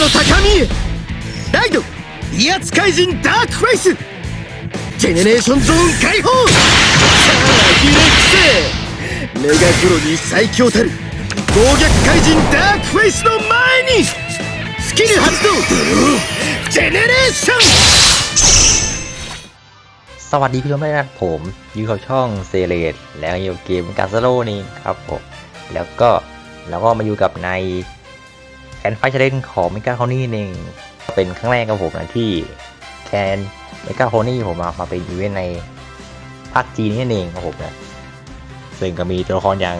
の高みへライド威圧怪人ダークフェイスジェネレーションゾーン解放さあひれ伏せメガコロニー最強たる暴虐怪人ダークフェイスの前にスキル発動ジェネレーション สวัสดีพี่ชมด้วยนะผมอยู่กับช่องเซเลดแล้วอยู่เกมกาซโลนี่ครับผมแล้วก็เราก็มาอยู่กับใน แคนไฟชาเลนของเมกาโคนี่เองเป็นครั้งแรกกับผมนะที่แคนเมกาโคนี่ผมมามาเป็นอีเวนต์ในภาคจีนนี่เองครับผมนะซึ่งก็มีตัวละครอย่าง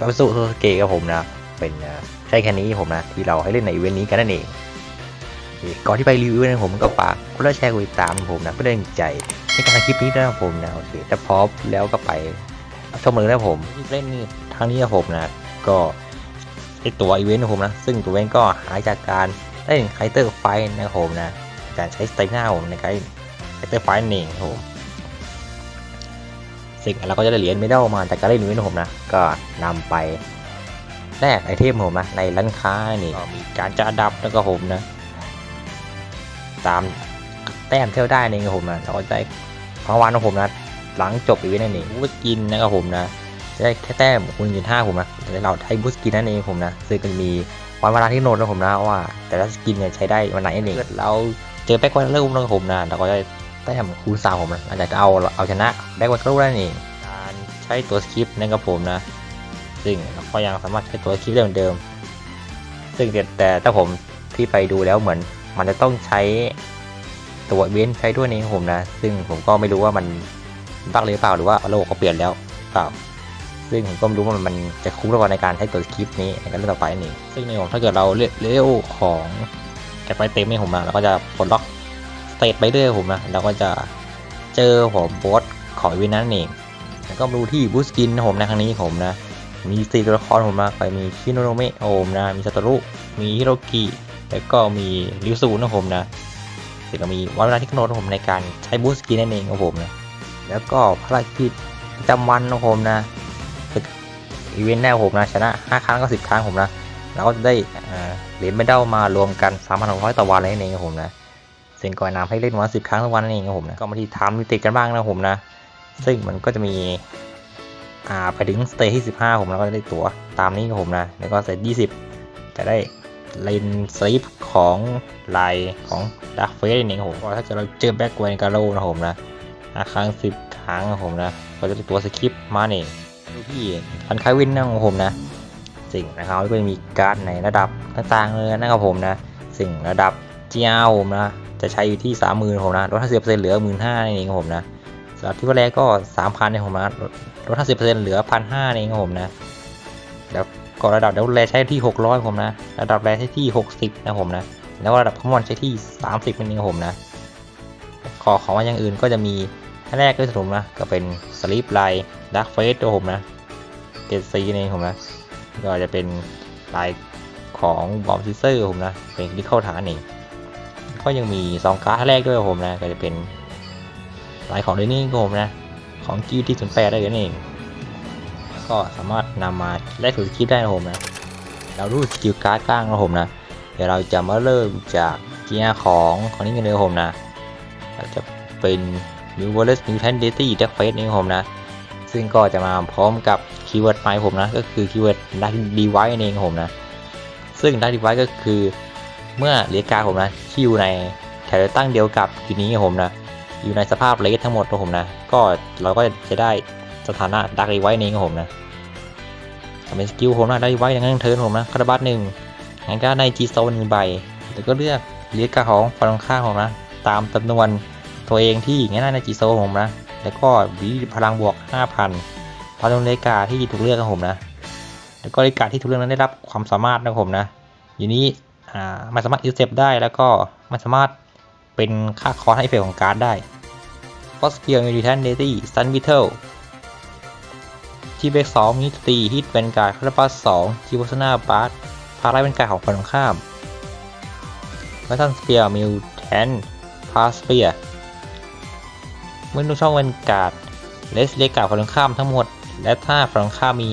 กัปสุโซสเกะกับผมนะเป็นใช่แค่นี้ผมนะที่เราให้เล่นในอีเวนต์นี้กันนั่นเองก่อนที่ไปรีวิวนะผมก็ฝากกดไลค์แชร์กดติดตามผมนะเพื่อเป็นกำลังใจในการคลิปนี้ด้วยนะผมนะโอเคถ้าพร้อมแล้วก็ไปชมเลยนะผมเล่นนี่ทางนี้นะผมนะก็ ไอตัวอีเวนต์ของผมนะ ซึ่งตัวอีเวนต์ก็หายจากการเล่นไคเตอร์ไฟนะครับผมนะ การใช้สเตมินาผมในการไคเตอร์ไฟนั่นเองครับผมสิ่งเราก็จะได้เหรียญเมดัลมาจากการเล่นอีเวนต์ของผมนะ ก็นำไปแลกไอเทมของผมนะในร้านค้านี่ก็มีการจะดับแล้วก็ผมนะ ตามแต้มเที่ยวได้นี่ครับผมนะเราก็จะได้รางวัลของผมนะหลังจบอีเวนต์นั่นเองบูสกินนะครับผมนะ จะได้แค่แต้มคูณยืนห้าผมนะแต่เราใช้บูสกินนั่นเองผมนะซึ่งก็จะมีวันเวลาที่โน้ตนะผมนะว่า แต่ละสกินเนี่ยใช้ได้วันไหนนั่นเองเกิดเราเจอแบ็ควันเริ่มนะครับผมนะเราก็จะได้แต้มคูณสามผมนะหลังจากเอาเอาชนะแบ็ควันเริ่มนั่นเองการใช้ตัวสคริปต์นะครับผมนะ ซึ่งเราก็ยังสามารถใช้ตัวสคริปต์ได้เหมือนเดิม ซึ่งแต่แต่ถ้าผมที่ไปดูแล้วเหมือน มันจะต้องใช้ตัวเว้นใช้ด้วยนี่ครับผมนะ ซึ่งผมก็ไม่รู้ว่ามันบั๊กเลยหรือเปล่าหรือว่าระบบเขาเปลี่ยนแล้วเปล่า ซึ่งผมก็ไม่รู้ว่ามันจะคุ้มหรือเปล่าในการใช้ตัวคลิปนี้ในการเล่นต่อไปนี่ ซึ่งในผมถ้าเกิดเราเลเวลของแกไปเต็มนี่ผมนะเราก็จะปลดล็อกสเตตไปเรื่อยผมนะเราก็จะเจอผมบอสของอีเวนนั้นเองแล้วก็มาดูที่บูสกินนะผมนะครั้งนี้ผมนะ มีสี่ตัวละครผมมาไปมีคิโนโรเมะโอมนะ มีซาโตรุ มีฮิโรกิ แล้วก็มีริวซูนะผมนะซึ่งก็มีวันเวลาที่กำหนดผมในการใช้บูสกินนั่นเองของผมนะ แล้วก็ภารกิจประจำวันของผมนะ อีเวนต์แรกผมนะชนะ 5 ครั้งก็ 10 ครั้งผมนะแล้วก็จะได้เหรียญเมดัลมารวมกัน 3,600 ต่อวันเลยนั่นเองครับผมนะซึ่งก็แนนำให้เล่นวันละ10ครั้งต่อวันนั่นเองครับผมนะก็มาที่ไทม์ลิมิตกันบ้างนะผมนะ ซึ่งมันก็จะมีอ่าไปถึงสเตย์ที่ 15 ผมแล้วก็ได้ตั๋วตามนี้ครับผมนะ แล้วก็เสเตย์20 จะได้เลนสลิปของลายของดักเฟสนี่ครับผมก็ถ้าเกิดเราเจอแบ็กเวนการโลนะผมนะครั้งสิบครั้งนะผมนะ ก็จะได้ตัวสคริปต์มาเนี่ย ดูที่พันคายวินนะของผมนะ สิ่งนะครับก็จะมีการ์ดในระดับต่างๆเลยนะครับผมนะ สิ่งระดับ g จีอาผมนะ จะใช้อยู่ที่สามหมื่นผมนะลดห้าสิบเปอร์เซ็นต์เหลือหมื่นห้าเองผมนะสำหรับที่ว่าแรกก็สามพันเนี่ยผมนะลดห้าสิบเปอร์เซ็นต์เหลือพันห้าเองผมนะ แล้วก็ระดับเดลแรใช้ที่ 600 ผมนะ ระดับแรใช้ที่ 60 นะผมนะ แล้วระดับคอมมอนใช้ที่ 30นั่นเองผมนะ ขอของว่าอย่างอื่นก็จะมี อันแรกก็ผมนะ ก็เป็นสลิปไลน์ดักเฟสตัวผมนะเกตซีนี่ผมนะ ก็จะเป็นลายของบอมซิเซอร์ผมนะ เป็นที่เข้าฐานเองก็ยังมีซองการ์ดแรกด้วยครับผมนะ ก็จะเป็นลายของเดนี่ครับผมนะ ของกิวที่08ได้เลยนั่นเองก็สามารถนำมาแลกสูตรคลิปได้นะผมนะ เรารู้สกิลการ์ดกลางนะผมนะ เดี๋ยวเราจะมาเริ่มจากเกียร์ของของนี้กันเลยครับผมนะจะเป็น New w a l l e s Mutant Deity Death Face นี่ผมนะ ซึ่งก็จะมาพร้อมกับคีย์เวิร์ดไม้ผมนะ ก็คือคีย์เวิร์ดดักดีไวเองผมนะ ซึ่งดักดีไวก็คือเมื่อเรียกกาผมนะที่อยู่ในแถวตั้งเดียวกับอยู่นี้ผมนะ อยู่ในสภาพเลสทั้งหมดครับผมนะ ก็เราก็จะได้สถานะดักดีไวเองผมนะทำเป็นสกิลผมนะได้ไว้ในงั้นเทิร์นผมนะคาราบัตหนึ่งงั้นก็ในจีโซนหนึ่งใบแล้วก็เลือกเลียกกระของฝั่งข้างผมนะ ตามจำนวน ตัวเองที่งั้นในจีโซผมนะ แล้วก็วีพลังบวก 5,000พอจำนวนเลกาที่ถูกเลือกของผมนะ แล้วก็เลกาที่ถูกเลือกนั้นได้รับความสามารถนะผมนะ อยู่นี้อ่ามันสามารถอินเซปได้แล้วก็มันสามารถเป็นค่าคอร์สให้เฟลของการ์ดได้ฟอสเกียร์มิวทันเดตี้ซันวิเทลที่เบรกสองมีตีฮิตเป็นการคาราบัสสองจีโบสนาบาร์พาไล่เป็นการของฝั่งตรงข้ามและทันสเปียร์มิวแทนพาสเปีย เมื่อดูช่องเป็นการ์ดเลสเลกกาฝั่งข้ามทั้งหมด และถ้าฝั่งข้ามมี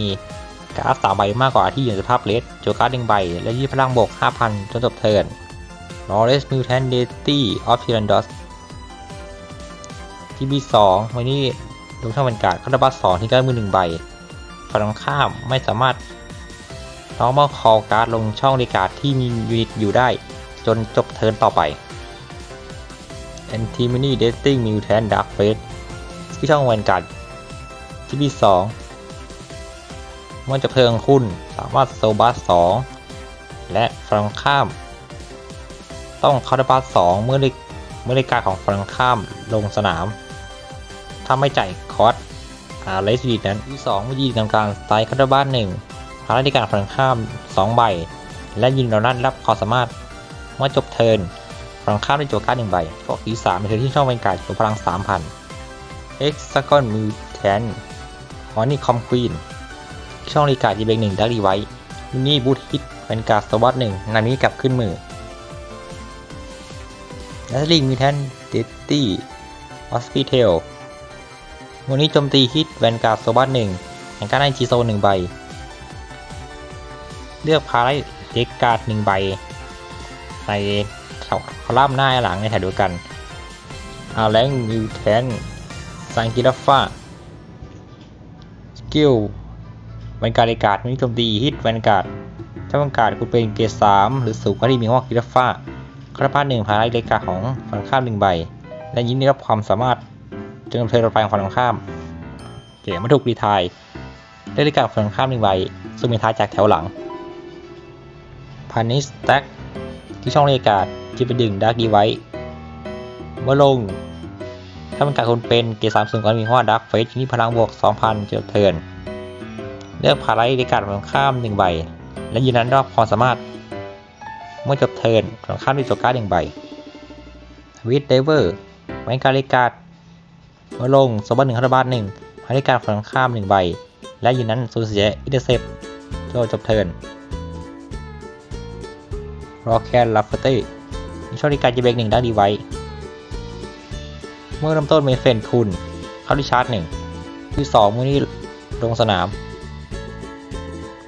การ์ดสามใบมากกว่าที่อยู่ในสภาพเลสโจการ์ดหนึ่งใบ และยี่พลังบวก5,000 จนจบเทิร์นลอเรสมิวแทนเดตี้ออฟทิรันดอสที่บีสองวันนี้ลงช่องบรรยากาศคาราบัสสองที่การดมือหนึ่งใบฝั่งข้ามไม่สามารถ normal call การ์ดลงช่องบริการที่มียูนิตอยู่ได้ จนจบเทิร์นต่อไป Antimony Dating Mutant Dark Fate ที่ช่องวันการ์ดทีบีสองเมื่อจะเพลิงคุณสามารถโซบัสสองและฝั่งข้าม ต้องคาร์บัสสองเมื่อได้เมื่อได้การของฝั่งข้ามลงสนาม ถ้าไม่จ่ายคอสอาเลสวีนั้นที่สองเมื่อยิงทำการสไตล์คาร์บัสหนึ่งภารกิจการฝั่งข้ามสองใบ และยิงเรานั้นรับความสามารถเมื่อจบเทิร์น ฝั่งข้ามได้โจวการ์ดหนึ่งใบพวกอีสามในเทิร์ที่ช่องเป็นการดตัวพลังสามพัน X ซักอนมิวแทนฮอนี่คอมควีนช่องรีการ์ดยีเบงหนึ่งดักดีไว้มินี่บูทฮิตเป็นการ์ดสวัสดหนึ่งนานี้กลับขึ้นมือนัสลิงมีแทนเดตตี้ออสปิเทลวันนี้โจมตีฮิตแวนการ์ดโซบัสหนึ่งแห่งการให้จีโซหนึ่งใบ เลือกพาไลเด็กการ์ดหนึ่งใบ ใน คอลัมน์หน้าหลังในแถวเดียวกันอาแรงมิวแทนซังกิลฟ้าสกิลแวนการ์ดการ์ดวันนี้โจมตีฮิตแวนการ์ดถ้าแวนการ์ดคุณเป็นเกรดสามหรือสูงกว่าที่มีห้องกิลฟ้าคราพาหนึ่งพาไลเลกาของฝั่งข้ามหนึ่งใบ และยินได้รับความสามารถจนกำเทินไปของฝั่งข้ามเก๋มาถูกรีทายได้เลกาฝั่งข้ามหนึ่งใบซึ่งมีท้ายจากแถวหลังพานิสแต็กที่ช่องเลกาจะไปดึงดาร์กดีไว้เมื่อลง ถ้าเป็นการคนเป็นเกรดสามสูงกว่ามีห้อดาร์กเฟสที่มีพลังบวก 2,000เจอเทินเลือกพาไลเลกาฝั่งข้ามหนึ่งใบ และยืนนั้นรับความสามารถ เมื่อจบเทินตรงข้ามด้วยโจการ์ดหนึ่งใบวิดเดเวอร์แวนการ์ดกาดเมื่อลงสบัสหนึ่งคาราบาสหนึ่งพาริการ์ดฝั่งข้ามหนึ่งใบ และยืนนั้นสูญเสียอิเตอร์เซปจนจบเทินรอแคนลัฟเฟเต้ ช่องริการจะเบรกหนึ่งได้ดีไว้ เมื่อเริ่มต้นเมนเฟนคุณ เข้าที่ชาร์จหนึ่งที่สองเมื่อนี้ลงสนาม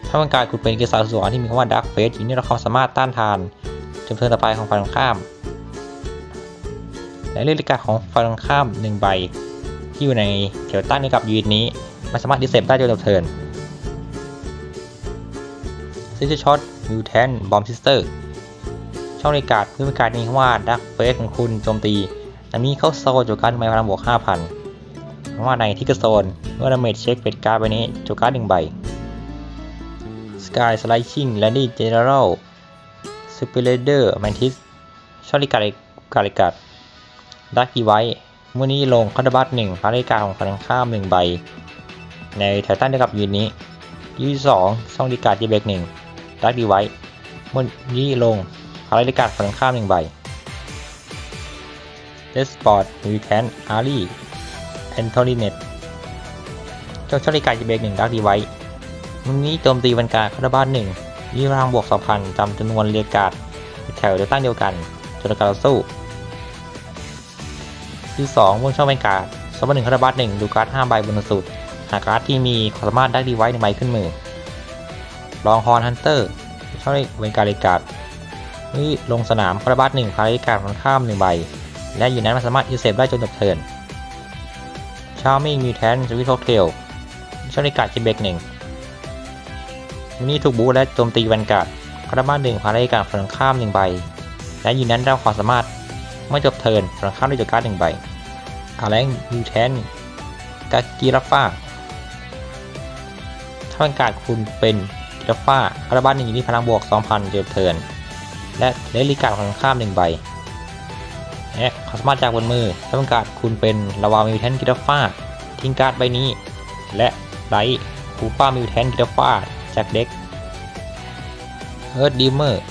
ถ้ามันการคุณเป็นเกสรสวรที่มีคำว่าดักเฟสอีกนี่เราความสามารถต้านทานจนเทิร์นต่อไปของฝ่ายตรงข้าม และเลือกลิกาของฝ่ายตรงข้ามหนึ่งใบ ที่อยู่ในแถวตั้งนี้กับยูนิตนี้ไม่สามารถดิเซปได้จนจบเทิร์นซิชช็อตมิวแทนบอมซิสเตอร์ ช่องในการ์ดเพื่อเป็นการมีคำว่าดักเฟสของคุณโจมตีอันนี้เข้าโซนโจการ์ดไม่พลังบวก 5,000เพราะว่าในที่กระโซนเมื่อดาเมจเช็คเป็นการ์ดใบนี้โจการ์ดหนึ่งใบ Sky Slicing Lady General Spider Mantis ชอริการการิกัดดักกีไว้เมื่อนี้ลงคอนดับัตหนึ่งพาริการของฝั่งข้ามหนึ่งใบ ในไททันเดียวกับยูนนี้ยูนสองช่องดีการ์ดจีเบกหนึ่งดักดีไว้เมื่อนี้ลง พาริการฝั่งข้ามหนึ่งใบเดสปอร์ตมิวแทนอารีแอนโทนีเนตเจ้าชอริการจีเบกหนึ่งดักดีไว้มึงนี้โจมตีบรรการคาราบ้านหนึ่งมีพลังบวกสองพันจำจำนวนเรียการ์ดแถวเดียวตั้งเดียวกันจนการต่อสู้ที่สองบนช่องบรรการสมบัติหนึ่งคาราบ้านหนึ่งดูการ์ดห้าใบบนสุด หากการ์ดที่มีความสามารถได้ดีไว้ในใบขึ้นมือลองฮอนฮันเตอร์ช่องบรรการเรียกกา นี่ลงสนามคาราบ้านหนึ่งพาริการมันข้ามหนึ่งใบ และอยู่นั้นมันสามารถอินเซฟได้จนจบเทิร์นชาร์มิงมิวแทนสวิตโทเทลช่องบรรการจิเบกหนึ่งมินี่ถูกบูและโจมตีแวนการ์ดคาราบ้านหนึ่งพาได้การฝั่งข้ามหนึ่งใบ และยืนนั้นได้ความสามารถเมื่อจบเทิร์นฝั่งข้ามได้จากการ์ดหนึ่งใบอาแรงยูแทนกากิราฟ้าถ้าแวนการ์ดคุณเป็นกิราฟ้าคาราบ้านหนึ่งมีพลังบวก 2,000จบเทิร์น และได้ลีการ์ดฝั่งข้ามหนึ่งใบและความสามารถจากบนมือถ้าแวนการ์ดคุณเป็นลาวามิวแทนกิราฟาทิ้งการ์ดใบนี้ และไลท์ปูป้ามิวแทนกิราฟาจากเด็กเฮิร์ดดิมเมอร์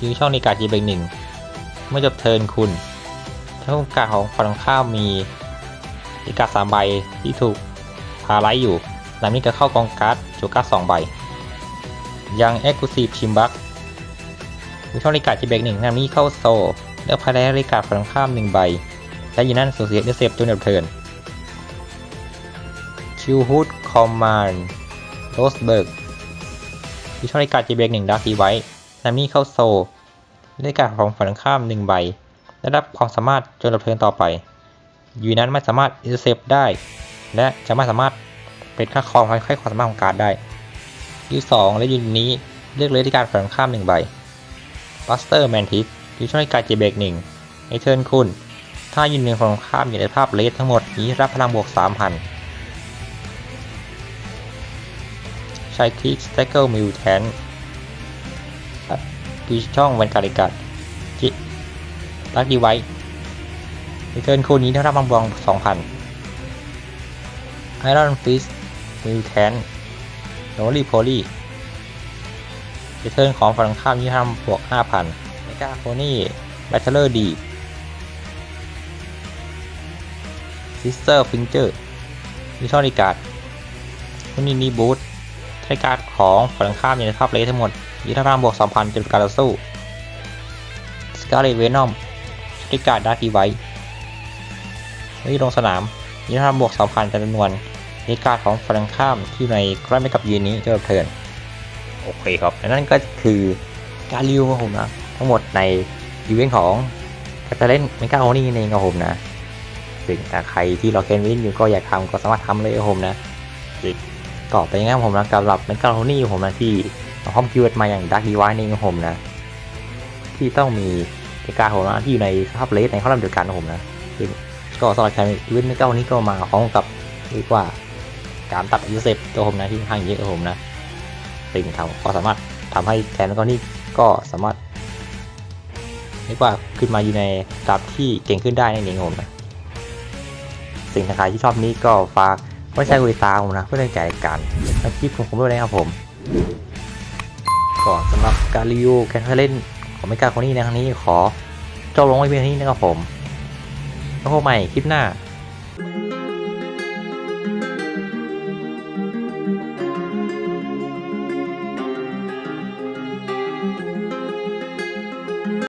ยือช่องในการจีเบงหนึ่งเมื่อจบเทิร์นคุณถ้าโอกาสของฝั่งข้ามมีอีกาสามใบที่ถูกพาไลท์อยู่ลำนี้ก็เข้ากองการ์ดโจการ์ดสองใบยังเอ็กซ์คลูซีฟชิมบัก ยือช่องในกาจีเบงหนึ่งลำนี้เข้าโซเลือกพาลท์ในกาฝั่งข้ามหนึ่งใบ และยินนั่นสูญเสียเนเซฟจนจบเทิร์นคิวฮูดคอมมานด์โรสเบิร์กวิชาริกาจีเบกหนึ่งดาร์คีไว้แซมมี่เข้าโซในการของฝ่งข้ามหนึ่งใบ ได้รับความสามารถจนดับเพลิงต่อไปยูนิตนั้นไม่สามารถอินเตอเซปได้ และจะไม่สามารถเป็นค่าครองให้ค่ความสามารถของการดได้ยูสองและยูนิตนี้เลือกเลยที่การฝ่งข้ามหนึ่งใบ บัสเตอร์แมนทิสยูช่วยการเจเบกหนึ่งในเทิร์นคุณ ถ้ายูนิตฝั่งตรงข้ามอยู่ในภาพเลสทั้งหมดนี้รับพลังบวก 3,000 ใช้คลิกสเต็กเกิลมิวแทนดูช่องแวนการิกัดจิลักดีไว้ในเทิร์นคู่นี้ได้รับบางบวง2,000ไอรอนฟิสมิวแทนโนลีโพลี ในเทิร์นของฝั่งข้ามนี้ทำบวก 5,000เมกาโคนี่แบทเทอร์ดีซิสเตอร์ฟิงเจอร์มิชอนิการ์ดคนนี้นีบูทใช้การ์ดของฝั่งข้ามอยู่ในภาพเลสทั้งหมดยึดท่าทางบวก 2,000จนการต่อสู้สกาเลตเวนอมใช้การ์ดดาร์ทีไว้ไม่ลงสนามยึดท่าทางบวก 2,000จำนวนใช้การ์ดของฝั่งตรงข้ามที่อยู่ในใกล้ไม่กับยืนนี้จะเทิร์น โอเคครับและนั่นก็คือการรีวิวของผมนะทั้งหมดในอีเวนต์ของแคทเล่นเมกาโอนี่เองครับผมนะซึ่งถ้าใครที่ราเคนวินอยู่ก็อยากทำก็สามารถทำเลยครับผมนะต่อไปง่ายผมนะสำหรับเป็นกาโรนี่ผมนะที่เอาคอมพิวเตอร์มาอย่างดักดีไวนี่ของผมนะ ที่ต้องมีเอกาผมนะที่อยู่ในสภาพเลสในข้อลำเดียวกันของผมนะซึ่งก็สำหรับใช้อีเวนต์ในเก้านี้ก็มาพร้อมกับเรียกว่าการตัดยูเซฟตัวผมนะที่ค่อนข้างเยอะของผมนะ ซึ่งทำก็สามารถทำให้แทนแล้วก็นี่ก็สามารถเรียกว่าขึ้นมาอยู่ในระดับที่เก่งขึ้นได้นั่นเองผมนะสิ่งถ้าใครที่ชอบนี้ก็ฝากไม่ใช่คุยตาผมนะ เพื่อตั้งใจการทำคลิปของผมด้วยนะครับผมก่อนสำหรับการรีวิวการเล่นของไม่กล้าคนนี้ในครั้งนี้ขอจบลงไว้เพียงเท่านี้นะครับผมแล้วพบใหม่คลิปหน้า